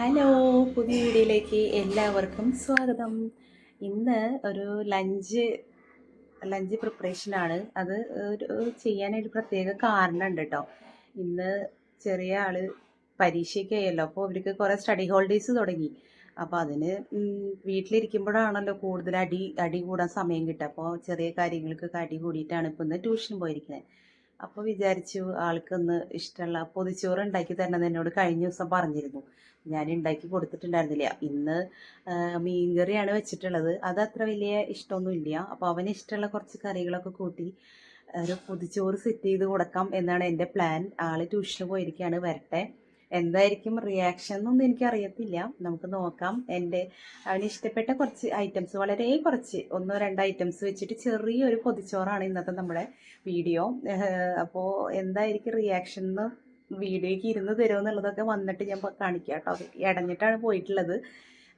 Hello പുതിയ വീഡിയോയിലേക്ക് എല്ലാവർക്കും സ്വാഗതം. ഇന്ന് ഒരു ലഞ്ച് ലഞ്ച് പ്രിപ്പറേഷനാണ് അത് ഒരു ചെയ്യാനൊരു പ്രത്യേക കാരണമുണ്ട് കേട്ടോ ഇന്ന് ചെറിയ ആൾ പരീക്ഷയ്ക്കായല്ലോ അപ്പോൾ അവർക്ക് കുറേ സ്റ്റഡി ഹോളിഡേയ്സ് തുടങ്ങി. അപ്പോൾ അതിന് വീട്ടിലിരിക്കുമ്പോഴാണല്ലോ കൂടുതൽ അടി അടി കൂടാൻ സമയം കിട്ടുക. അപ്പോൾ ചെറിയ കാര്യങ്ങൾക്കൊക്കെ അടി കൂടിയിട്ടാണ് ഇപ്പോൾ ഇന്ന് ട്യൂഷൻ പോയിരിക്കുന്നത്. അപ്പോൾ വിചാരിച്ചു ആൾക്കൊന്ന് ഇഷ്ടമുള്ള പൊതിച്ചോറ് ഉണ്ടാക്കി തരണം എന്നോട് കഴിഞ്ഞ ദിവസം പറഞ്ഞിരുന്നു. ഞാൻ ഉണ്ടാക്കി കൊടുത്തിട്ടുണ്ടായിരുന്നില്ല. ഇന്ന് മീൻകറിയാണ് വെച്ചിട്ടുള്ളത്. അത് അത്ര വലിയ ഇഷ്ടമൊന്നുമില്ല അപ്പോൾ അവന് ഇഷ്ടമുള്ള കുറച്ച് കറികളൊക്കെ കൂട്ടി ഒരു പൊതിച്ചോറ് സെറ്റ് ചെയ്ത് കൊടുക്കാം എന്നാണ് എന്റെ പ്ലാൻ ആൾ ട്യൂഷന് പോയിരിക്കുകയാണ് വരട്ടെ. എന്തായിരിക്കും റിയാക്ഷൻ എന്നൊന്നും എനിക്കറിയത്തില്ല. നമുക്ക് നോക്കാം. എന്റെ അവന് ഇഷ്ടപ്പെട്ട കുറച്ച് ഐറ്റംസ് വളരെ കുറച്ച് ഒന്നോ രണ്ടോ ഐറ്റംസ് വെച്ചിട്ട് ചെറിയൊരു പൊതിച്ചോറാണ് ഇന്നത്തെ നമ്മുടെ വീഡിയോ അപ്പോൾ എന്തായിരിക്കും റിയാക്ഷൻ എന്ന് വീഡിയോയ്ക്ക് ഇരുന്ന് തരുമോ എന്നുള്ളതൊക്കെ വന്നിട്ട് ഞാൻ കാണിക്കാം കേട്ടോ. ഇടഞ്ഞിട്ടാണ് പോയിട്ടുള്ളത്.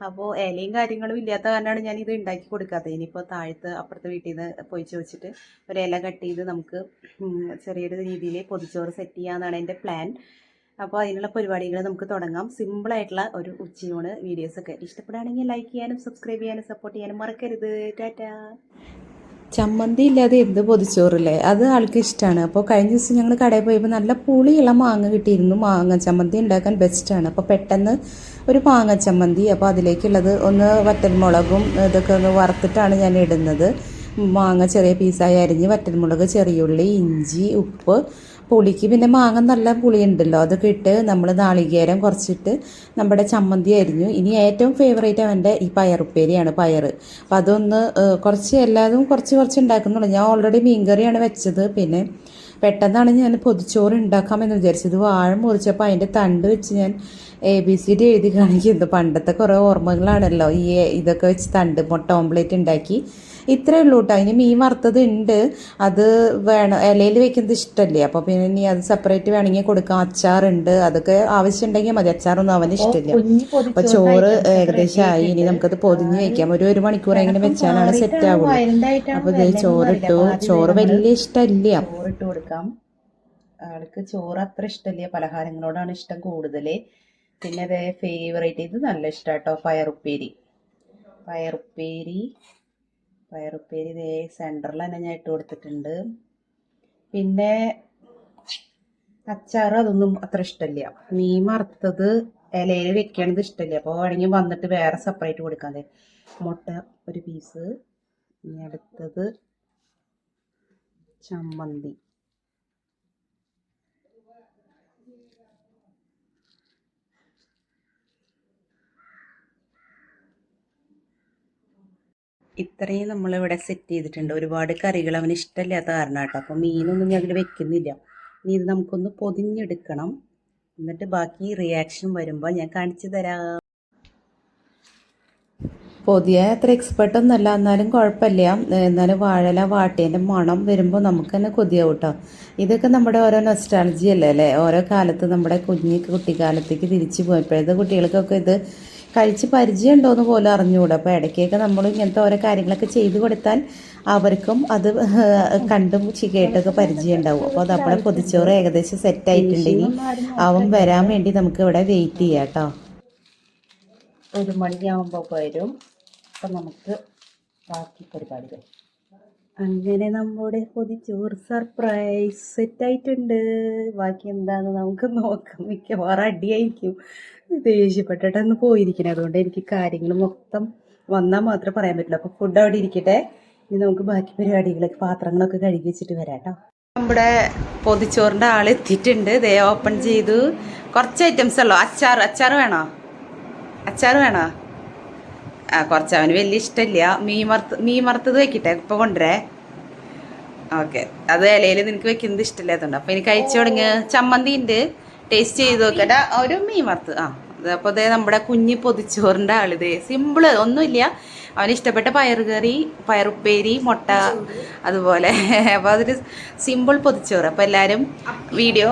അപ്പോൾ ഇലയും കാര്യങ്ങളും ഇല്ലാത്ത കാരണമാണ് ഞാൻ ഇത് ഉണ്ടാക്കി കൊടുക്കാത്തത്. ഇനിയിപ്പോൾ താഴത്ത് അപ്പുറത്തെ വീട്ടിൽ നിന്ന് പോയി ചോദിച്ചിട്ട് ഒരു ഇല കട്ട് ചെയ്ത് നമുക്ക് ചെറിയൊരു രീതിയിൽ പൊതിച്ചോറ് സെറ്റ് ചെയ്യാമെന്നാണ് എന്റെ പ്ലാൻ അപ്പോൾ അതിനുള്ള പരിപാടികൾ നമുക്ക് തുടങ്ങാം. സിമ്പിളായിട്ടുള്ള ഒരു ഉച്ചയൂണ് വീഡിയോസൊക്കെ ഇഷ്ടപ്പെടുകയാണെങ്കിൽ ലൈക്ക് ചെയ്യാനും സബ്സ്ക്രൈബ് ചെയ്യാനും സപ്പോർട്ട് ചെയ്യാനും മറക്കരുത്. ടാറ്റാ ചമ്മന്തി ഇല്ലാതെ എന്ത് പൊതിച്ചോറില്ലേ? അത് ആൾക്ക് ഇഷ്ടമാണ് അപ്പോൾ കഴിഞ്ഞ ദിവസം ഞങ്ങൾ കടയിൽ പോയപ്പോൾ നല്ല പുളിയുള്ള മാങ്ങ കിട്ടിയിരുന്നു. മാങ്ങ ചമ്മന്തി ഉണ്ടാക്കാൻ ബെസ്റ്റാണ് അപ്പോൾ പെട്ടെന്ന് ഒരു മാങ്ങ ചമ്മന്തി. അപ്പോൾ അതിലേക്കുള്ളത് ഒന്ന് വറ്റൽമുളകും ഇതൊക്കെ ഒന്ന് വറുത്തിട്ടാണ് ഞാൻ ഇടുന്നത്. മാങ്ങ ചെറിയ പീസായി അരിഞ്ഞ് വറ്റൽമുളക് ചെറിയുള്ളി ഇഞ്ചി ഉപ്പ് പുളിക്ക് പിന്നെ മാങ്ങ നല്ല പുളിയുണ്ടല്ലോ. അതൊക്കെ ഇട്ട് നമ്മൾ നാളികേരം കുറച്ചിട്ട് നമ്മുടെ ചമ്മന്തി അരിഞ്ഞു. ഇനി ഏറ്റവും ഫേവറേറ്റ് അവന്റെ ഈ പയറുപ്പേരിയാണ് പയർ അപ്പം അതൊന്ന് കുറച്ച് എല്ലാതും കുറച്ച് കുറച്ച് ഉണ്ടാക്കുന്നുള്ളൂ. ഞാൻ ഓൾറെഡി മീൻകറിയാണ് വെച്ചത്. പിന്നെ പെട്ടെന്നാണ് ഞാൻ പൊതിച്ചോറ് ഉണ്ടാക്കാമെന്ന് വിചാരിച്ചത്. വാഴ മുറിച്ചപ്പോൾ അതിന്റെ തണ്ട് വെച്ച് ഞാൻ എ ബി സി ഡി എഴുതി കാണിക്കുന്നത് പണ്ടത്തെ കുറേ ഓർമ്മകളാണല്ലോ ഈ ഇതൊക്കെ വെച്ച് തണ്ട് മുട്ട ഓംപ്ലേറ്റ് ഉണ്ടാക്കി. ഇത്രേ ഉള്ളൂ കേട്ടോ അതിന് മീൻ വറുത്തത് ഉണ്ട് അത് വേണം. ഇലയിൽ വെക്കുന്നത് ഇഷ്ടമല്ലേ അപ്പോൾ പിന്നെ ഇനി അത് സെപ്പറേറ്റ് വേണമെങ്കിൽ കൊടുക്കാം. അച്ചാറുണ്ട്. അതൊക്കെ ആവശ്യമുണ്ടെങ്കിൽ മതി. അച്ചാറൊന്നും അവന് ഇഷ്ടമില്ല. അപ്പൊ ചോറ് ഏകദേശം ആയി. ഇനി നമുക്കത് പൊതിഞ്ഞ് വെക്കാം. ഒരു ഒരു മണിക്കൂർ എങ്ങനെ വെച്ചാലാണ് സെറ്റ് ആവുള്ളൂ. അപ്പൊ ദേ ചോറിട്ടു ചോറ് വലിയ ഇഷ്ടമില്ല. ചോറിട്ട് കൊടുക്കാം. ആൾക്ക് ചോറ് അത്ര ഇഷ്ടമില്ല. പലഹാരങ്ങളോടാണ് ഇഷ്ടം കൂടുതൽ പിന്നെ അതേ ഫേവറേറ്റ് ഇത് നല്ല ഇഷ്ടം കേട്ടോ പയറുപ്പേരി. പയറുപ്പേരി പയറുപ്പേരി ഇതേ സെന്ററിൽ തന്നെ ഞാൻ ഇട്ട് കൊടുത്തിട്ടുണ്ട്. പിന്നെ അച്ചാർ അതൊന്നും അത്ര ഇഷ്ടമില്ല മീൻ വറുത്തത് ഇലയിൽ വെക്കണത് ഇഷ്ടമില്ല അപ്പോൾ വേണമെങ്കിൽ വന്നിട്ട് വേറെ സെപ്പറേറ്റ് കൊടുക്കാൻ ദേ. മുട്ട ഒരു പീസ് ഇനി അടുത്തത് ചമ്മന്തി. ഇത്രയും നമ്മളിവിടെ സെറ്റ് ചെയ്തിട്ടുണ്ട്. ഒരുപാട് കറികൾ അവന് ഇഷ്ടമില്ലാത്ത കാരണം കേട്ടോ. അപ്പോൾ മീനൊന്നും അതിൽ വെക്കുന്നില്ല. ഇനി ഇത് നമുക്കൊന്ന് പൊതിഞ്ഞെടുക്കണം. എന്നിട്ട് ബാക്കി റിയാക്ഷൻ വരുമ്പോൾ ഞാൻ കാണിച്ചു തരാം. പൊതിയ അത്ര എക്സ്പെർട്ട് ഒന്നല്ല എന്നാലും കുഴപ്പമില്ല. എന്നാലും വാഴല വാട്ടേന്റെ മണം വരുമ്പോൾ നമുക്ക് തന്നെ കൊതിയാവും കേട്ടോ. ഇതൊക്കെ നമ്മുടെ ഓരോ നൊസ്റ്റാളജി അല്ലേ അല്ലേ? ഓരോ കാലത്ത് നമ്മുടെ കുഞ്ഞിക്ക് കുട്ടിക്കാലത്തേക്ക് തിരിച്ചു പോയപ്പോഴത്തെ കുട്ടികൾക്കൊക്കെ ഇത് കഴിച്ച് പരിചയമുണ്ടോ എന്ന് പോലും അറിഞ്ഞുകൂടാ. അപ്പോൾ ഇടയ്ക്കൊക്കെ നമ്മൾ ഇങ്ങനത്തെ ഓരോ കാര്യങ്ങളൊക്കെ ചെയ്തു കൊടുത്താൽ അവർക്കും അത് കണ്ടും കേട്ടൊക്കെ പരിചയം ഉണ്ടാവും അപ്പോൾ അത് നമ്മുടെ പൊതിച്ചോറ് ഏകദേശം സെറ്റായിട്ടുണ്ടെങ്കിൽ അവൻ വരാൻ വേണ്ടി നമുക്ക് ഇവിടെ വെയിറ്റ് ചെയ്യാം കേട്ടോ. ഒരു മണിയാവുമ്പോൾ വരും. അപ്പം നമുക്ക് ബാക്കി പരിപാടികൾ. അങ്ങനെ നമ്മുടെ പൊതിച്ചോറ് സർപ്രൈസ് സെറ്റ് ആയിട്ടുണ്ട് ബാക്കി എന്താണെന്ന് നമുക്ക് നോക്കാം. മിക്കവാറും അടിയായിരിക്കും. ദേഷ്യപ്പെട്ടിട്ടൊന്ന് പോയിരിക്കണം. അതുകൊണ്ട് എനിക്ക് കാര്യങ്ങൾ മൊത്തം വന്നാൽ മാത്രമേ പറയാൻ പറ്റുള്ളൂ. അപ്പോൾ ഫുഡ് അവിടെ ഇരിക്കട്ടെ. ഇനി നമുക്ക് ബാക്കി പരിപാടികളൊക്കെ പാത്രങ്ങളൊക്കെ കഴുകി വെച്ചിട്ട് വരാം കേട്ടോ. നമ്മുടെ പൊതിച്ചോറിന്റെ ആൾ എത്തിയിട്ടുണ്ട്. ദേ ഓപ്പൺ ചെയ്തു. കുറച്ച് ഐറ്റംസ് ഉള്ളൂ? അച്ചാർ അച്ചാർ വേണോ? അച്ചാർ വേണോ? കുറച്ച് അവന് വലിയ ഇഷ്ടമില്ല. മീൻ വറുത്ത് മീൻ വറുത്തത് വെക്കട്ടെ? ഇപ്പൊ കൊണ്ടുവരേ? ഓക്കെ. അത് ഇലയിൽ നിനക്ക് വെക്കുന്നത് ഇഷ്ടമില്ലാത്തതുണ്ട് അപ്പൊ ഇനി കഴിച്ചു തുടങ്ങി. ചമ്മന്തി ഉണ്ട്. ടേസ്റ്റ് ചെയ്ത് നോക്കട്ടെ. ഒരു മീൻ വറുത്ത്. ആ അപ്പോൾ അതേ നമ്മുടെ കുഞ്ഞി പൊതിച്ചോറിന്റെ ആളിത് സിമ്പിൾ ഒന്നുമില്ല. അവന് ഇഷ്ടപ്പെട്ട പയറുകറി പയറുപ്പേരി മുട്ട അതുപോലെ. അപ്പോൾ അതൊരു സിമ്പിൾ പൊതിച്ചോറ്. അപ്പോൾ എല്ലാവരും വീഡിയോ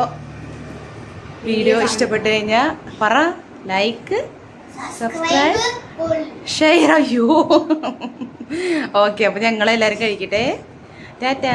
വീഡിയോ ഇഷ്ടപ്പെട്ട് കഴിഞ്ഞാൽ പറ ലൈക്ക് സബ്സ്ക്രൈബ് ഷെയർ അയ്യോ ഓക്കെ അപ്പോൾ ഞങ്ങളെല്ലാവരും കഴിക്കട്ടെ. ടാറ്റാ